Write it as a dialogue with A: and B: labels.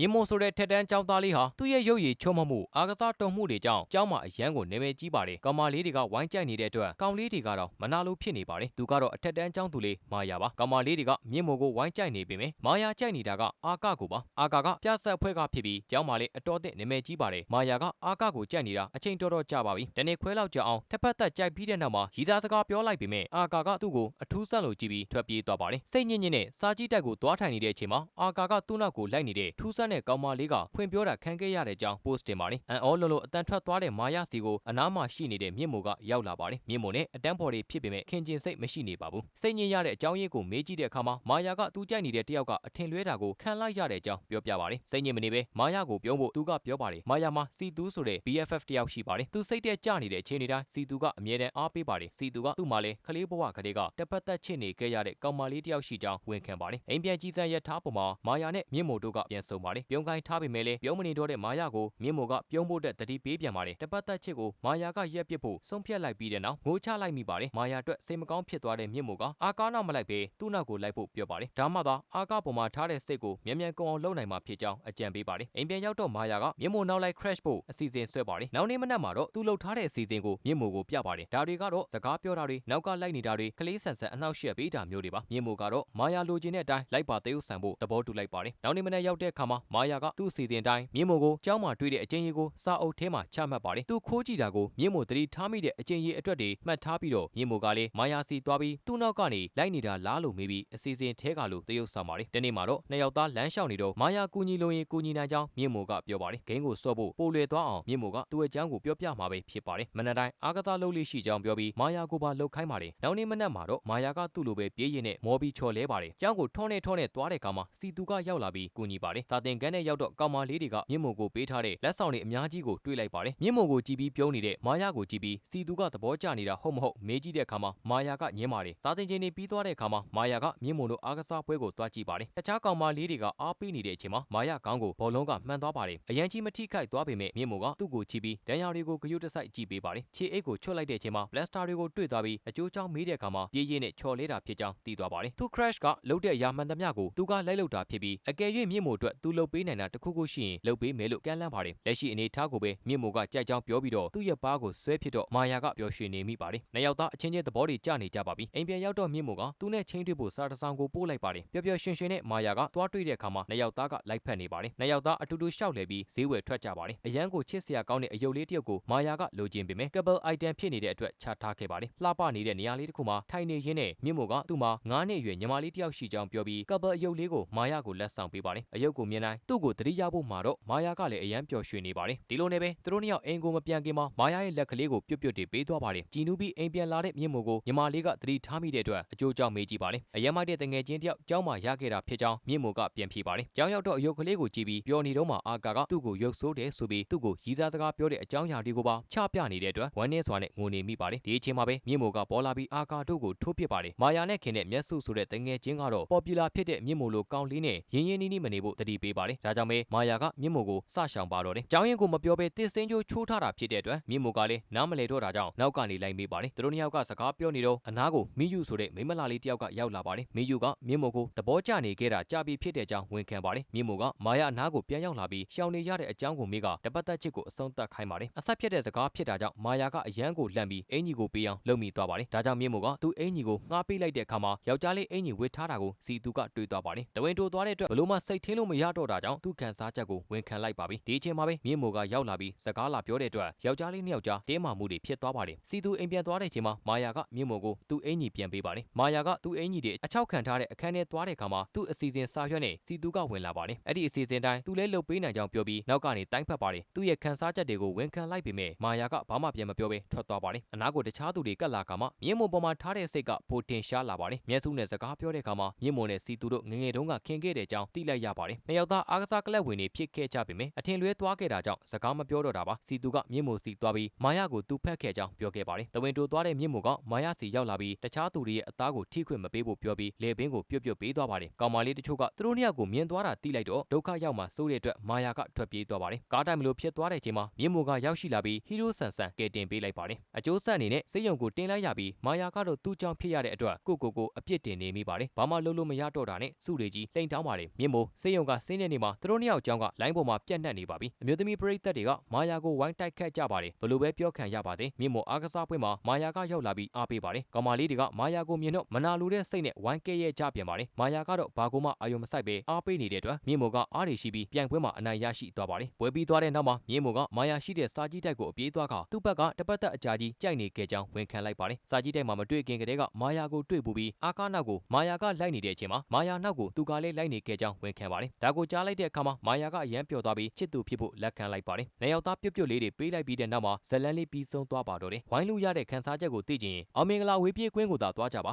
A: မြင့်မို့ဆိုတဲ့ထက်တန်းကျောင်းသားလေးဟာသူ့ရဲ့ရုပ်ရည်ချွတ်မမှုအားကစားတော်မှုတွေကြောင့်ကျောင်းမှာအရန်ကိုနာမည်ကြီးပါတယ်ကောင်မလေးတွေကဝိုင်းကြိုက်နေတဲ့အတွက်ကောင်လေးတွေကတော့မနာလို့ဖြစ်နေပါတယ်သူကတော့အထက်တန်းကျောင်းသူလေးမာယာပါကောင်မလေးတွေကမြင့်မို့ကိုဝိုင်းကြိုက်နေပေမယ့်မာယာကြိုက်နေတာကအာကကိုပါအာကကပြဆက်ဖွဲ့ကဖြစ်ပြီးကျောင်းမှာလည်းအတော်အသင့်နာမည်ကြီးပါတယ်မာယာကအာကကိုကြိုက်နေတာအချိန်တော်တော်ကြာပါပြီတနေ့ခွဲလောက်ကြာအောင်တစ်ဖက်သက်ကြိုက်ပြီးတဲ့နောက်မှာရီစားစကားပြောလိုက်ပေမယ့်အာကာကသူ့ကိုအထူးဆန့်လို့ကြည့်ပြီးထွက်ပြေးသွားပါတယ်စိတ်ညစ်ညစ်နဲ့စာကြည့်တက်ကိုသွားထိုင်နေတဲ့အချိန်မှာအာကာကသူ့နောက်ကိုလိုက်နေတဲ့ထူးဆန်းတဲ့ကောင်မလေးကဖွင့်ပြောတာခံခဲ့ရတဲ့အကြောင်း post တင်ပါတယ်အန်အောလုံးလို့အတန်ထွက်သွားတဲ့မာယာစီကိုအနားမှာရှိနေတဲ့မြင့်မိုကရောက်လာပါတယ်မြင့်မိုနဲ့အတန်းဖော်တွေဖြစ်ပေမဲ့ခင်ကျင်စိတ်မရှိနေပါဘူးစိတ်ညစ်ရတဲ့အကြောင်းရင်းကိုမေးကြည့်တဲ့အခါမှာမာယာကသူကြိုက်နေတဲ့တယောက်ကအထင်လွဲတာကိုခံလိုက်ရတဲ့အကြောင်းပြောပြပါတယ်စိတ်ညစ်မနေပဲမာယာကိုပြုံးဖို့သူကပြောပါတယ်မာယာမှာစီတူးဆိုတဲ့ BFF တယောက်ရှိပါတယ်သူစိတ်တဲ့ကြနေတဲ့အချိန်တွေတိုင်းစီတူကအမြဲတမ်းအားပေးပါတယ်စီတူကသူ့မှာလဲကလေးဘဝကလေးကတပတ်သက်ချစ်နေခဲ့ရတဲ့ကောင်မလေးတယောက်ရှိကြောင်းဝန်ခံပါတယ်အိမ်ပြန်ကြီးစံရထားပေါ်မှာမာယာနဲ့မြင့်မိုတို့ကပြန်ဆုံပါတယ်ပြုံးကိုင်းထားပေမဲ့လည်းပြုံးမနေတော့တဲ့မာယာကိုမြင့်မိုကပြုံးဖို့တဲ့တတိပေးပြန်ပါတယ်တပတ်သက်ချစ်ကိုမာယာကရက်ပစ်ဖို့ဆုံးဖြတ်လိုက်ပြီးတဲ့နောက်ငိုချလိုက်မိပါတယ်မာယာအတွက်စိတ်မကောင်းဖြစ်သွားတဲ့မြင့်မိုကအာကားနောက်မလိုက်ပဲသူ့နောက်ကိုလိုက်ဖို့ပြောပါတယ်ဒါမှသာအာကားပေါ်မှာထားတဲ့စိတ်ကိုမြန်မြန်ကုန်အောင်လုပ်နိုင်မှာဖြစ်ကြောင်းအကြံပေးပါတယ်အိမ်ပြန်ရောက်တော့မာယာကမြင့်မိုနောက်လိုက် crash ဖို့အစီအစဉ်ဆွဲပါတယ်နောက်နေ့မနက်မှာတော့သူလှုပ်ထားတဲ့အစီအစဉ်ကိုမြင့်မိုကိုပြပါတယ်ဒါတွေကတော့စကားပြောတာတွေနောက်ကလိုက်နေတာတွေကလေးဆန်ဆန်အနှောက်အယှက်ပေးတာမျိုးတွေပါမြင့်မိုကတော့မာယာလိုချင်တဲ့အတိုင်းလိုက်ပါသေးဥဆန်ဖို့သဘောတူလိုက်ပါတယ်နောက်နေ့မနက်ရောက်တဲ့အခါမှာမာယာကသူ့အစီအစဉ်တိုင်းမြင့်မိုကိုကျောင်းမှာတွေ့တဲ့အချင်းကြီးကိုစာအုပ်ထဲမှာချမှတ်ပါတယ်သူခိုးကြည့်တာကိုမြင့်မိုသတိထားမိတဲ့အချင်းကြီးအတွက်တွေမှတ်ထားပြီးတော့မြင့်မိုကလည်းမာယာစီသွားပြီးသူ့နောက်ကနေလိုက်နေတာလားလို့မေးပြီးအစီအစဉ်ထဲကလို့တရုပ်ဆောင်ပါတယ်ဒီနေ့မှာတော့နှစ်ယောက်သားလမ်းလျှောက်နေတော့မာယာကူညီလို့ရင်ကူညီနိုင်ကြောင်းမြင့်မိုကပြောပါတယ်ဂိမ်းကိုစော့ဖို့ပိုလွယ်သွားအောင်မြင့်မိုကသူ့ရဲ့အကြောင်းကိုပြောပြမှာပဲဖြစ်ပါတယ်မနက်တိုင်းအားကစားလုပ်လို့ရှိကြောင်းပြောပြီးမာယာကိုပါလှုပ်ခိုင်းပါတယ်နောက်နေ့မနက်မှာတော့မာယာကသူ့လိုပဲပြေးရင်နဲ့မော်ပြီးချော်လဲပါတယ်ကျောင်းကိုထောနဲ့ထောနဲ့သွားတဲ့အခါမှာစီတူကရောက်လာပြီးကူညီပါတယ်စာတင်ကန်းနဲ့ရောက်တော့ကောင်မလေးတွေကမြင့်မိုကိုပေးထားတဲ့လက်ဆောင်တွေအများကြီးကိုတွေ့လိုက်ပါတယ်မြင့်မိုကိုကြည့်ပြီးပြုံးနေတဲ့မာယာကိုကြည့်ပြီးစီတူကသဘောကျနေတာဟုတ်မဟုတ်မေးကြည့်တဲ့အခါမှာမာယာကညင်းပါတယ်စာတင်ချင်းတွေပြီးသွားတဲ့အခါမှာမာယာကမြင့်မိုတို့အားကစားပွဲကိုသွားကြည့်ပါတယ်တခြားကောင်မလေးတွေကအားပေးနေတဲ့အချိန်မှာမာယာကောင်းကိုဘောလုံးကမှန်သွားပါတယ်အရန်ကြီးမထိခိုက်သွားပေမဲ့မြင့်မိုကသူ့ကိုချီပြီးဒဏ်ရာတွေကိုဂရုတစိုက်ကြည့်ပေးပါတယ်ခြေအိတ်ကိုချွတ်လိုက်တဲ့အချိန်မှာ blaster တွေကိုတွေ့သွားပြီးအကျိုးချောင်းမေးတဲ့အခါမှာပြေးရင်းနဲ့ချော်လဲတာဖြစ်ကြောင်းသိသွားပါတယ်သူ crash ကလုတ်တဲ့အရာမှန်သမျှကိုသူကလိုက်လုတ်တာဖြစ်ပြီးအကယ်၍မြင့်မိုအတွက်သူလုတ်ပေးနိုင်တာတခုခုရှိရင်လုတ်ပေးမယ်လို့ကမ်းလှမ်းပါတယ်လက်ရှိအနေထားကိုပဲမြင့်မိုကကြိုက်ကြောင်းပြောပြီးတော့သူ့ရဲ့ပါးကိုဆွဲဖြစ်တော့မာယာကပျော်ရွှင်နေမိပါတယ်နှစ်ယောက်သားအချင်းချင်းသဘောတွေကျနေကြပါပြီအိမ်ပြန်ရောက်တော့မြင့်မိုကသူနဲ့ချင်းတွေ့ဖို့စာတစောင်ကိုပို့လိုက်ပါတယ်ပျော်ပျော်ရွှင်ရွှင်နဲ့မာယာကသွားတွေ့တဲ့အခါမှာနှစ်ယောက်သားကလိုက်ဖက်နေပါတယ်နှစ်ယောက်သားအတူတူရှောက်လဲပြီးဈေးဝယ်ထွက်ကြပါတယ်အရန်ကိုချစ်စရာကောင်းတဲ့အယုတ်လေးတစ်ယောက်ကိုမာယာကလိုချင်ပေမဲ့ couple item ဖြစ်နေတဲ့အတွက်ချထားခဲ့ပါတယ်လှပနေတဲ့နေရာလေးတစ်ခုမှာထိုင်နေရင်းနဲ့မြင့်မိုကသူ့မှာ9နှစ်အရွယ်ညီမလေးတစ်ယောက်ရှိကြောင်းပြောပြီး couple အယုတ်လေးကိုမာယာကိုလက်ဆောင်ပေးပါတယ်အယုတ်ကိုမြင်တိုင်းသူ့ကိုတတိယဖို့မှာတော့မာယာကလည်းအရန်ပျော်ရွှင်နေပါတယ်ဒီလိုနဲ့ပဲသူတို့နှစ်ယောက်အိမ်ကိုမပြန်ခင်မှာမာယာရဲ့လက်ကလေးကိုပြုတ်ပြုတ်တေးပေးသွားပါတယ်ကြည်နူးပြီးအိမ်ပြန်လာတဲ့မြင့်မိုကိုညီမလေးကတတိထားမိတဲ့အတွက်အကျိုးကြောင့်မေးကြည့်ပါတယ်အရန်မိုက်တဲ့တငယ်ချင်းတယောက်ကျောင်းမှာရခဲ့တာဖြစ်ကြောင်းမြင့်မိုကပြန်ဖြေပါတယ်ကျောင်းရောက်တော့အယုတ်ကလေးကိုကြည့်ပြီးပျော်နေတော့မှအာကာကသူ့ကိုရုပ်ဆိုးတယ်ဆိုပြီးသူ့ကိုရီးစားစကားပြောတဲ့အကြောင်းအရာတွေကိုပါချပြနေတဲ့အတွက်ဝမ်းနည်းစွာနဲ့ငိုနေမိပါတယ်ဒီအချိန်မှာပဲမြင့်မိုကပေါ်လာပြီးအာကာတို့ကိုထိုးပစ်ပါတယ်မာယာနဲ့ခင်တဲ့မျက်စုဆိုတဲ့တငယ်ချင်းကတော့ပေါ်ပူလာဖြစ်တဲ့မြင့်မိုလိုကောင်းလေးနဲ့ရင်းရင်းနှီးနှီးမနေဖို့တတိပေးပါတယ်ဒါကြောင့်ပဲမာယာကမြင့်မိုကိုစရှောင်ပါတော့တယ်ကျောင်းရင်ကိုမပြောဘဲတစ်စင်းကျိုးချိုးထားတာဖြစ်တဲ့အတွက်မြင့်မိုကလည်းနားမလဲတော့တာကြောင့်နောက်ကနေလိုက်မေးပါတယ်သူတို့နှစ်ယောက်ကစကားပြောနေတော့အနားကိုမီယူဆိုတဲ့မိမလာလေးတယောက်ကရောက်လာပါတယ်မီယူကမြင့်မိုကိုသဘောကျနေခဲ့တာကြာပြီဖြစ်တဲ့ကြောင်းဝန်ခံပါတယ်မြင့်မိုကမာယာအနားကိုပြန်ရောက်လာပြီးရှောင်နေရတဲ့အကြောင်းကိုမေးကတပတ်သက်ချစ်ကိုအဆုံးသတ်ခိုင်းပါတယ်အဆက်ဖြစ်တဲ့စကားဖြစ်တာကြောင့်မာယာကအရန်ကိုလှမ်းပြီးအင်ကြီးကိုပေးအောင်လုပ်မိသွားပါတယ်ဒါကြောင့်မြင့်မိုကသူ့အင်ကြီးကိုငှားပေးလိုက်တဲ့အခါမှာယောက်ျားလေးအင်ကြီးဝစ်ထားတာကိုစီသူကတွေးသွားပါတယ်တဝင်းတိုးသွားတဲ့အတွက်ဘလို့မှစိတ်ထင်းလို့မရတော့တာကြောင့်သူ့ခံစားချက်ကိုဝန်ခံလိုက်ပါပြီဒီအချိန်မှာပဲမြင့်မိုကရောက်လာပြီးစကားလာပြောတဲ့အတွက်ယောက်ျားလေးနှစ်ယောက်ကြားတင်းမာမှုတွေဖြစ်သွားပါတယ်စီသူအိမ်ပြန်သွားတဲ့အချိန်မှာမာယာကမြင့်မိုကိုသူ့အင်ကြီးပြန်ပေးပါတယ်မာယာကသူ့အင်ကြီးတွေအချောက်ခံထားတဲ့အခန်းထဲသွားတဲ့အခါမှာသူ့အစီအစဉ်စာရွက်နဲ့စီသူကဝင်လာပါတယ်အဲ့ဒီအစီအစဉ်တိုင်းသူလည်းလှုပ်ပေးနိုင်ကြောင်းပြောပြီးနောက်ကနေတိုင်းဖက်ပါတယ်သူ့ရဲ့ခံစားချက်တွေကိုဝန်ခံလိုက်ပေမဲ့မာယာကဘာမှပြန်မပြောဘဲထွက်သွားပါတယ်အနားကိုတခြားသူတွေကပ်လာကမှမြင့်မိုပေါ်မှာထားတဲ့စိတ်ကပိုတင်ရှားလာပါတယ်မျက်စုနဲ့စကားပြောတဲ့အခါမှာမြင့်မိုနဲ့စီသူတို့ငငယ်တုန်းကခင်ခဲ့တဲ့အကြောင်းသိလိုက်ရပါတယ်နှစ်ယောက်သားအားကစားကလပ်ဝင်တွေဖြစ်ခဲ့ကြပေမဲ့အထင်လွဲသွားခဲ့တာကြောင့်စကားမပြောတော့တာပါစီသူကမြင့်မိုစီသွားပြီးမာယာကိုသူ့ဖက်ခဲ့ကြောင်းပြောခဲ့ပါတယ်တဝင်းတိုသွားတဲ့မြင့်မိုကမာယာစီရောက်လာပြီးတခြားသူတွေရဲ့အသားကိုထိခွင့်မပေးဖို့ပြောပြီးလေပင်ကိုပြုတ်ပြုတ်ပေးသွားပါတယ်ကောင်မလေးတချို့ကသူတို့နှစ်ယောက်ကိုမြင်သွားတာသိလိုက်တော့ဒုက္ခရောက်မှစိုးတဲ့အတွက်မာယာကထွက်ပြေးသွားပါတယ်ကားတိုင်မလို့ဖြစ်သွားတဲ့အချိန်မှာမြင့်မိုကရောက်ရှိလာပြီးဟီရိုဆန်ဆန်ကဲတင်ပေးလိုက်ပါတယ်အကျိုးဆက်အနေနဲ့စိတ်ယုံကိုတင်လိုက်ရပြီးမာယာကတော့သူ့ကြောင့်ဖြစ်ရတဲ့အတွက်ကိုကိုကိုအပြစ်တင်နေမိပါတယ်ဘာမှလုပ်လို့မရတော့တာနဲ့စုတွေကြီးလှိမ်တောင်းပါတယ်မြင့်မိုစိတ်ယုံကဆင်းတဲ့ရက်နေ့မှာသူတို့နှစ်ယောက်အကြောင်းကလိုင်းပေါ်မှာပြန့်နှံ့နေပါပြီအမျိုးသမီးပရိသတ်တွေကမာယာကိုဝိုင်းတိုက်ခတ်ကြပါတယ်ဘလို့ပဲပြောခံရပါစေမြင့်မို့အားကစားပွဲမှာမာယာကရောက်လာပြီးအားပေးပါတယ်ကောင်မလေးတွေကမာယာကိုမြင်တော့မနာလိုတဲ့စိတ်နဲ့ဝိုင်းကဲ့ရဲ့ကြပြန်ပါတယ်မာယာကတော့ဘာကိုမှအာယုံမဆိုင်ပဲအားပေးနေတဲ့အတွက်မြင့်မို့ကအားတွေရှိပြီးပြိုင်ပွဲမှာအနိုင်ရရှိသွားပါတယ်ပွဲပြီးသွားတဲ့နောက်မှာမြင့်မို့ကမာယာရှိတဲ့စာကြီးတိုက်ကိုအပြေးသွားကသူ့ဘက်ကတပတ်သက်အကြာကြီးကြိုက်နေခဲ့ကြောင်းဝန်ခံလိုက်ပါတယ်စာကြီးတိုက်မှာမတွေ့ခင်ကတည်းကမာယာကိုတွေ့ပူပြီးအာကားနောက်ကိုမာယာကလိုက်နေတဲ့အချိန်မှာမာယာနောက်ကိုသူကလည်းလိုက်နေခဲ့ကြောင်းဝန်ခံပါတယ်ဒါကိုကြားလိုက်တဲ့အခါမှာမာယာကအရန်ပျော်သွားပြီးချစ်သူဖြစ်ဖို့လက်ခံလိုက်ပါတယ်နေရောက်သားပြုတ်ပြုတ်လေးတွေပေးလိုက်ပြီးတဲ့နောက်မှာဇလန်လေးပြီးဆုံးသွားပါတော့တယ်ဝိုင်းလူရတဲ့ခန်းစားချက်ကိုသိချင်ရင်အောင်မင်္ဂလာဝေးပြေးကွင်းကိုသာသွားကြပါ